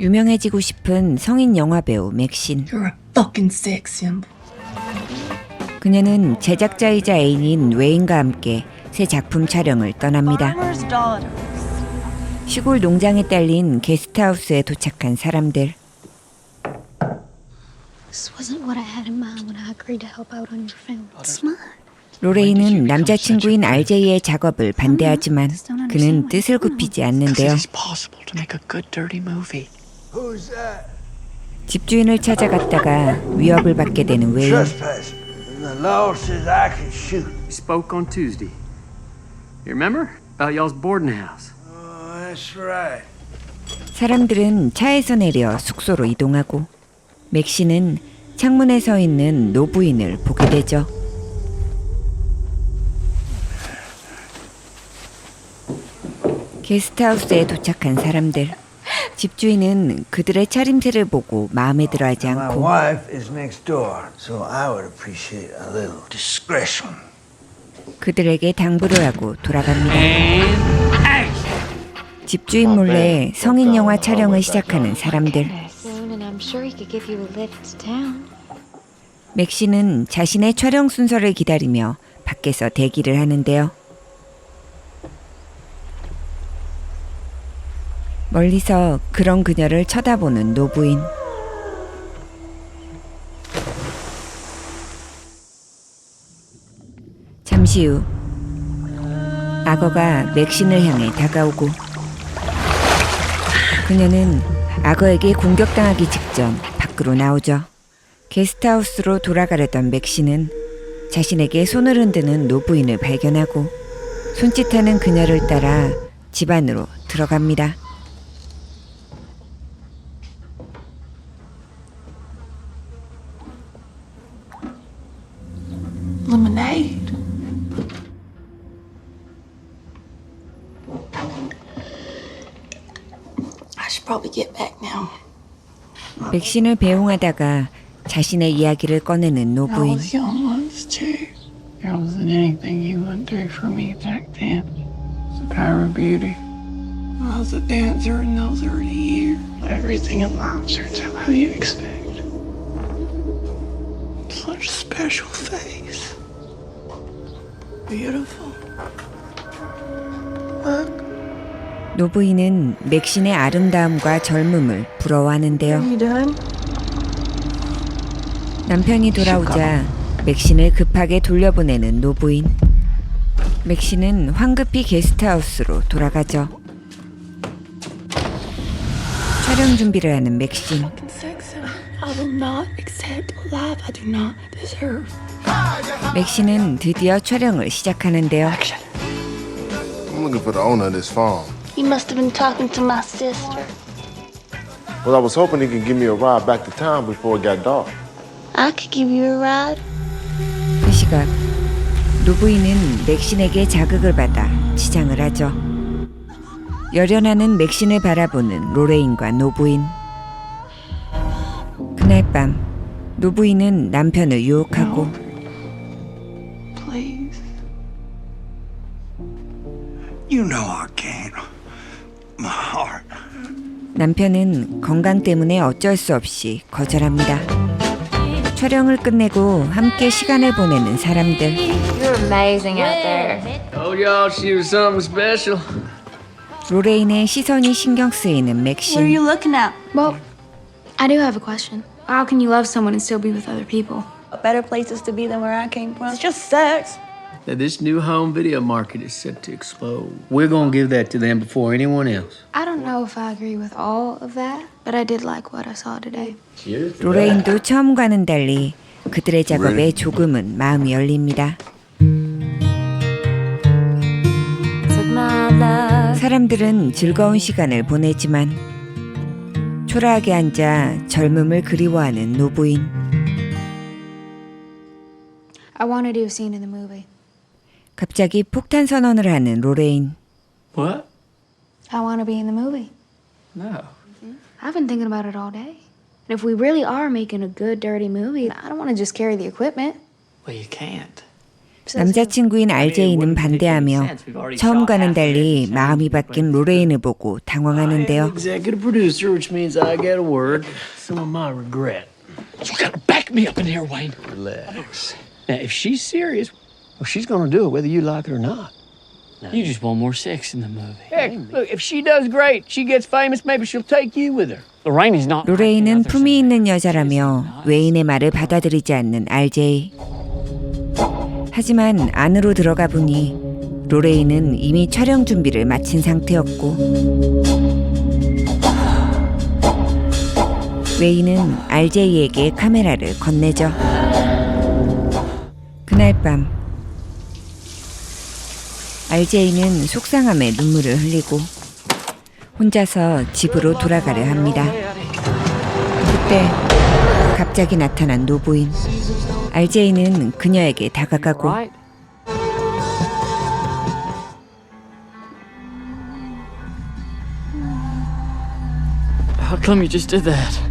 유명해지고 싶은 성인 영화 배우 맥신. You're a fucking sex symbol. 그녀는 제작자이자 애인인 웨인과 함께 새 작품 촬영을 떠납니다. Farmer's. 시골 농장에 딸린 게스트하우스에 도착한 사람들. This wasn't what I had in mind when I agreed to help out on your film. It's not. 로레이는 남자친구인 RJ의 작업을 반대하지만 그는 뜻을 굽히지 않는데요. It's possible to make a good dirty movie. 집주인을 찾아갔다가 위협을 받게 되는 웨인. Trespass. And the law says I can shoot. We spoke on Tuesday. You remember? About y'all's boarding house. Oh, that's right. 사람들은 차에서 내려 숙소로 이동하고 맥시는 창문에 서 있는 노부인을 보게 되죠. 게스트하우스에 도착한 사람들. 집주인은 그들의 차림새를 보고 마음에 들어하지 My 않고 wife is next door, so I would appreciate a little discretion. 그들에게 당부를 하고 돌아갑니다. 집주인 몰래 성인 영화 촬영을 시작하는 사람들. Soon, and I'm sure he could give you a lift to town. 맥시는 자신의 촬영 순서를 기다리며 밖에서 대기를 하는데요. 멀리서 그런 그녀를 쳐다보는 노부인. 잠시 후 악어가 맥신을 향해 다가오고 그녀는 악어에게 공격당하기 직전 밖으로 나오죠. 게스트하우스로 돌아가려던 맥시는 자신에게 손을 흔드는 노부인을 발견하고 손짓하는 그녀를 따라 집 안으로 들어갑니다. Lemonade. I should probably get back now. 맥신을 배웅하다가 자신의 이야기를 꺼내는 I 노부인. was young once too. There wasn't anything you wouldn't do for me back then. It's the power of beauty. I was a dancer in those early years. Everything in life turns out how you expect. Such a special face. Beautiful. 노부인은 맥신의 아름다움과 젊음을 부러워하는데요. You done? 남편이 돌아오자 맥신을 급하게 돌려보내는 노부인. 맥신은 황급히 게스트하우스로 돌아가죠. 촬영 준비를 하는 맥신. I will not accept life I do not deserve. 맥신은 드디어 촬영을 시작하는데요. I'm looking for the owner of this farm. You must have been talking to my sister. Well, I was hoping he could give me a ride back to town before it got dark. I could give you a ride. 그 시각 노부인은 맥신에게 자극을 받아 치장을 하죠. 열연하는 맥신을 바라보는 로레인과 노부인. 그날 밤 노부인은 남편을 유혹하고 You know I can't. My heart. 남편은 건강 때문에 어쩔 수 없이 거절합니다. 촬영을 끝내고 함께 시간을 보내는 사람들. You're amazing out there. Told y'all she was something special. 로레인의 시선이 신경 쓰이는 What are 맥신. you looking at? Well, I do have a question. How can you love someone and still be with other people? Better places to be than where I came from. It's just sex. That this new home video market is set to explode. We're gonna give that to them before anyone else. I don't know if I agree with all of that, but I did like what I saw today. Cheers. 로레인도 처음과는 달리 그들의 작업에 조금은 마음이 열립니다. 사람들은 즐거운 시간을 보내지만 초라하게 앉아 젊음을 그리워하는 노부인. I want to do a scene in the movie. 갑자기 폭탄 선언을 하는 로레인. What? I want to be in the movie. No. I've been thinking about it all day. And if we really are making a good, dirty movie, I don't want to just carry the equipment. Well, you can't. 남자친구인 RJ는 반대하며 처음과는 달리 마음이 바뀐 로레인을 보고 당황하는데요. Executive producer, which means I get a word. Some of my regret. You gotta back me up in here, Wayne. Relax. Now, if she's serious, well, she's gonna do it whether you like it or not. You just want more sex in the movie. Heck, look, if she does great, she gets famous, maybe she'll take you with her. Lorraine's not. 로레인은 품이 있는 여자라며 웨인의 말을 받아들이지 않는 RJ. 하지만 안으로 들어가 보니 로레인은 이미 촬영 준비를 마친 상태였고 웨인은 RJ에게 카메라를 건네죠. 그날 밤 RJ는 속상함에 눈물을 흘리고 혼자서 집으로 돌아가려 합니다. 그때 갑자기 나타난 노부인. RJ는 그녀에게 다가가고? How come you just did that?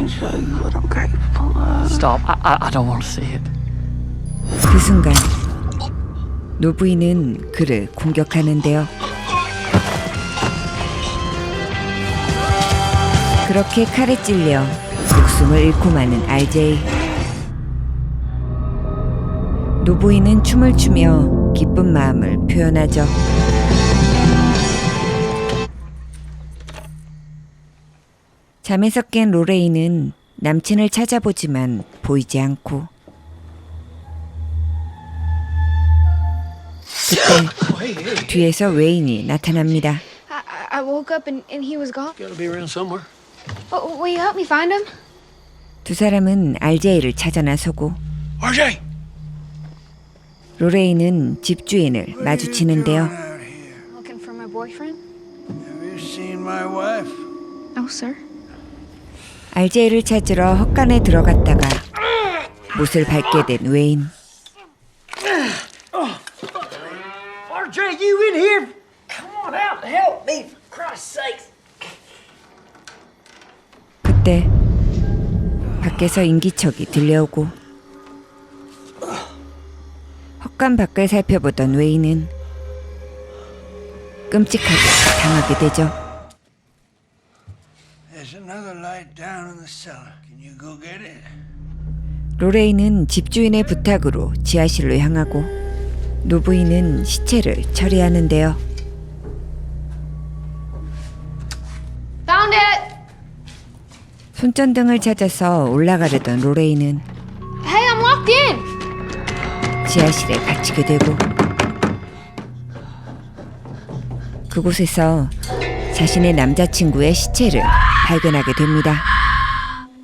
can show you what I'm capable of. Stop. I, I, I don't want to see it. 그 순간 노부인은 그를 공격하는데요. 그렇게 칼에 찔려 목숨을 잃고 마는 RJ. 노부인은 춤을 추며 기쁜 마음을 표현하죠. 잠에서 깬 로레인은 남친을 찾아보지만 보이지 않고 그때 뒤에서 웨인이 나타납니다. I, I- woke up and, and he was gone. Gotta be around somewhere. Oh, will you help me find him? 두 사람은 RJ를 찾아 나서고 RJ! 로레인은 집주인을 마주치는데요. Looking for my boyfriend? Have you seen my wife? No, sir. RJ를 찾으러 헛간에 들어갔다가 못을 밟게 된 웨인. RJ, you in here? Come on out and help me, for Christ's sakes. 그때 밖에서 인기척이 들려오고 헛간 밖을 살펴보던 웨인은 끔찍하게 당하게 되죠. There's another light down in the cellar. Can you go get it? 로레인은 집주인의 부탁으로 지하실로 향하고 노부인은 시체를 처리하는데요. Found it! 손전등을 찾아서 올라가려던 로레인은 Hey, I'm locked in! 지하실에 갇히게 되고 그곳에서 자신의 남자친구의 시체를 발견하게 됩니다.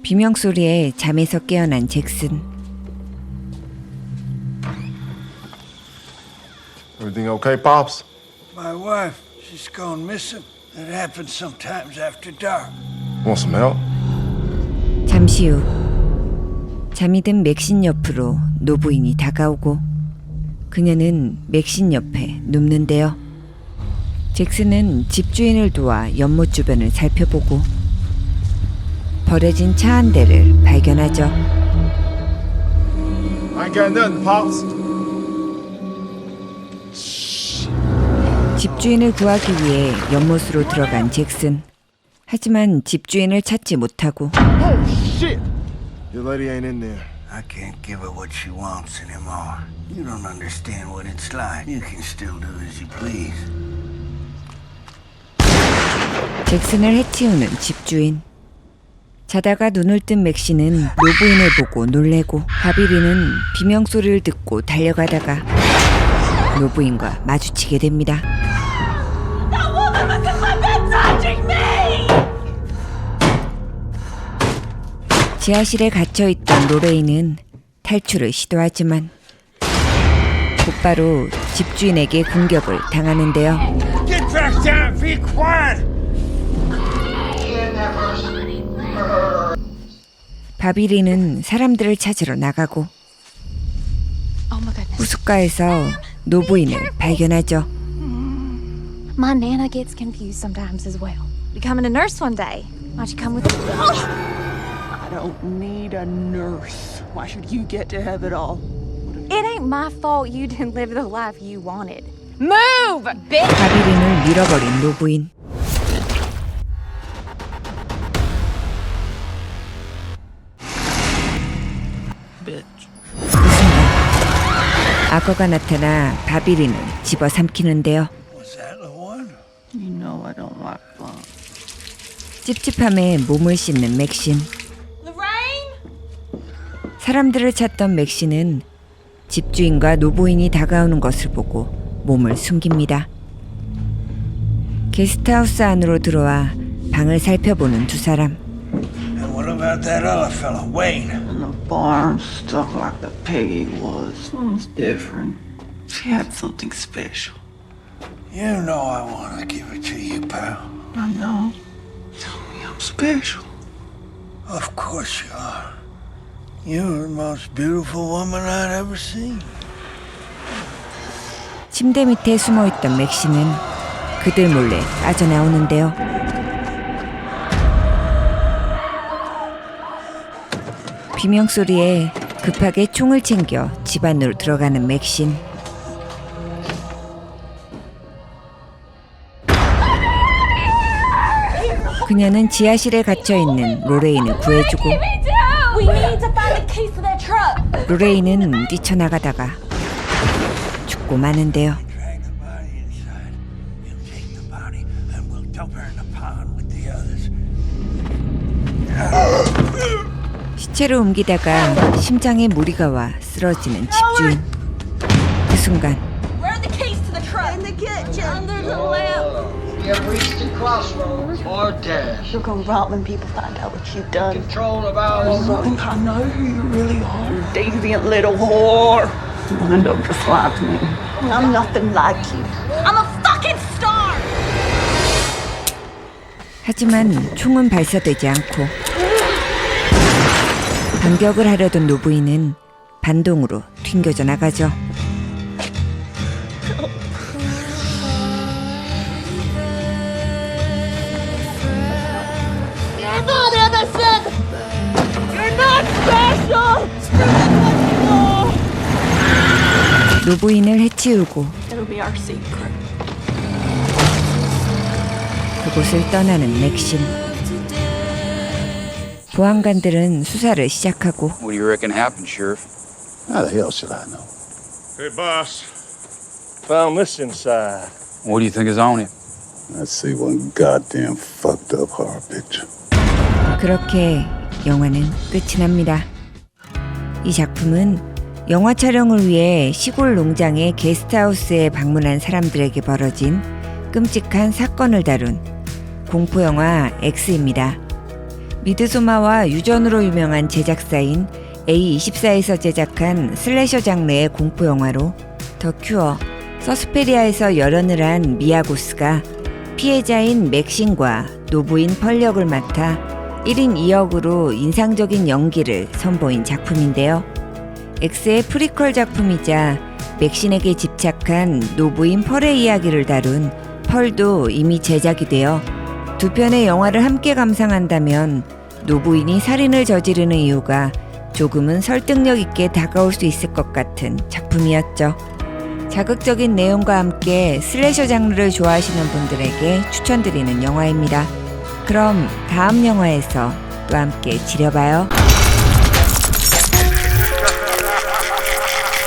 비명 소리에 잠에서 깨어난 잭슨. Everything okay, Pops? My wife, she's gone missing. That happens sometimes after dark. Want some help? 잠시 후 잠이 든 맥신 옆으로 노부인이 다가오고 그녀는 맥신 옆에 눕는데요. 잭슨은 집주인을 도와 연못 주변을 살펴보고 버려진 차 한 대를 발견하죠. I ain't got nothing, Pops. 집주인을 구하기 위해 연못으로 들어간 잭슨. 하지만 집주인을 찾지 못하고 Shit! Your lady ain't in there. I can't give her what she wants anymore. You don't understand what it's like. You can still do as you please. 잭슨을 해치우는 집주인. 자다가 눈을 뜬 맥시는 노부인을 보고 놀래고 바비리는 비명 소리를 듣고 달려가다가 노부인과 마주치게 됩니다. 지하실에 갇혀 있던 로레인은 탈출을 시도하지만 곧바로 집주인에게 공격을 당하는데요. Get back down! Be quiet! 바비리는 사람들을 찾으러 나가고 Oh. 우스가에서 노부인을 발견하죠. My Nana gets confused sometimes as well. Becoming a nurse one day. Why'd you come with me? I don't need a nurse. Why should you get to have it all? It ain't my fault you didn't live the life you wanted. Move, bitch! 바비린을 밀어버린 노부인. Bitch. 그 순간 악어가 나타나 바비린을 집어삼키는데요. Was that the one? You know I don't like fun. 찝찝함에 몸을 씻는 맥신. 사람들을 찾던 맥신은 집주인과 노부인이 다가오는 것을 보고 몸을 숨깁니다. 게스트하우스 안으로 들어와 방을 살펴보는 두 사람. And what about that other fella, Wayne? In the barn, stuck like the pig he was. It was different. She had something special. You know I want to give it to you, pal. I know. Tell me I'm special. Of course you are. You're the most beautiful woman I'd ever seen. 침대 밑에 숨어 있던 맥시는 그들 몰래 빠져나오는데요. 비명 소리에 급하게 총을 챙겨 집 안으로 들어가는 맥신. 그녀는 지하실에 갇혀 있는 로레인을 구해주고 로레인은 뛰쳐나가다가 죽고 마는데요. 시체를 옮기다가 심장에 무리가 와 쓰러지는 집주인. 그 순간 We have reached a crossroads or death. You're gonna rot when people find out what you've done. Control of our Look, I know who you really are. You deviant little whore. You wind up just like me. I'm nothing like you. I'm a fucking star! 하지만 총은 발사되지 않고 반격을 하려던 노부인은 반동으로 튕겨져 나가죠. Innocent! You're not special! 노부인을 해치우고 It'll be our secret. 그곳을 떠나는 맥신. 보안관들은 수사를 시작하고 What do you reckon happened, Sheriff? How the hell should I know? Hey, boss. Found this inside. What do you think is on it? I see one goddamn fucked up horror picture. 그렇게 영화는 끝이 납니다. 이 작품은 영화 촬영을 위해 시골 농장의 게스트하우스에 방문한 사람들에게 벌어진 끔찍한 사건을 다룬 공포 영화 X입니다. 미드소마와 유전으로 유명한 제작사인 A24에서 제작한 슬래셔 장르의 공포 영화로 더 큐어, 서스페리아에서 열연을 한 미아고스가 피해자인 맥신과 노부인 펄 역을 맡아 1인 2역으로 인상적인 연기를 선보인 작품인데요. X의 프리퀄 작품이자 맥신에게 집착한 노부인 펄의 이야기를 다룬 펄도 이미 제작이 되어 두 편의 영화를 함께 감상한다면 노부인이 살인을 저지르는 이유가 조금은 설득력 있게 다가올 수 있을 것 같은 작품이었죠. 자극적인 내용과 함께 슬래셔 장르를 좋아하시는 분들에게 추천드리는 영화입니다. 그럼 다음 영화에서 또 함께 지려봐요.